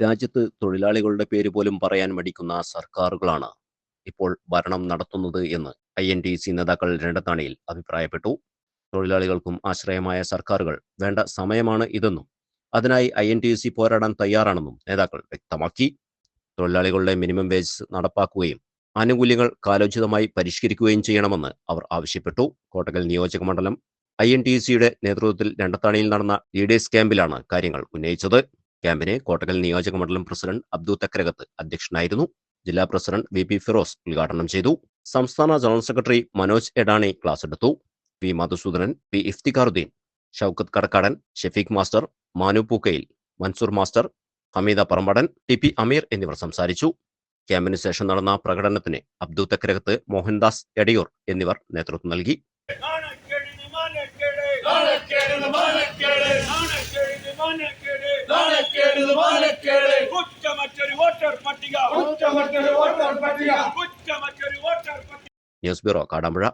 രാജ്യത്ത് തൊഴിലാളികളുടെ പേര് പോലും പറയാൻ മടിക്കുന്ന സർക്കാരുകളാണ് ഇപ്പോൾ ഭരണം നടത്തുന്നത് എന്ന് ഐ എൻ ടി സി നേതാക്കൾ രണ്ടത്താണിയിൽ അഭിപ്രായപ്പെട്ടു. തൊഴിലാളികൾക്കും ആശ്രയമായ സർക്കാരുകൾ വേണ്ട സമയമാണ് ഇതെന്നും അതിനായി ഐ എൻ ടി സി പോരാടാൻ തയ്യാറാണെന്നും നേതാക്കൾ വ്യക്തമാക്കി. തൊഴിലാളികളുടെ മിനിമം വേജ് നടപ്പാക്കുകയും ആനുകൂല്യങ്ങൾ കാലോചിതമായി പരിഷ്കരിക്കുകയും ചെയ്യണമെന്ന് അവർ ആവശ്യപ്പെട്ടു. കോട്ടകൽ നിയോജക മണ്ഡലം ഐ എൻ ടി സിയുടെ നേതൃത്വത്തിൽ രണ്ടത്താണിയിൽ നടന്ന ലീഡേഴ്സ് ക്യാമ്പിലാണ് കാര്യങ്ങൾ ഉന്നയിച്ചത്. ക്യാമ്പിന് കോട്ടകൽ നിയോജക മണ്ഡലം പ്രസിഡന്റ് അബ്ദു തക്കരകത്ത് അധ്യക്ഷനായിരുന്നു. ജില്ലാ പ്രസിഡന്റ് വി പി ഫിറോസ് ഉദ്ഘാടനം ചെയ്തു. സംസ്ഥാന general secretary Manoj Edani class എടുത്തു. V Madhusoodanan P Iftikharuddin Shoukath Kadakkadan Shefeeq master Manu Pookkayil Mansoor master Hameeda Parambadan T P Ameer എന്നിവർ സംസാരിച്ചു. ക്യാമ്പിന് ശേഷം നടന്ന പ്രകടനത്തിന് അബ്ദു തക്കരകത്ത് മോഹൻദാസ് എടയൂർ എന്നിവർ നേതൃത്വം നൽകി. നാണക്കേടിന് മാനക്കേട് കുറ്റമറ്റൊരു വോട്ടർ പട്ടിക. കുറ്റമറ്റൊരു വോട്ടർ പട്ടിക. കുറ്റമറ്റൊരു വോട്ടർ പട്ടിക. News bureau Kadampuzha.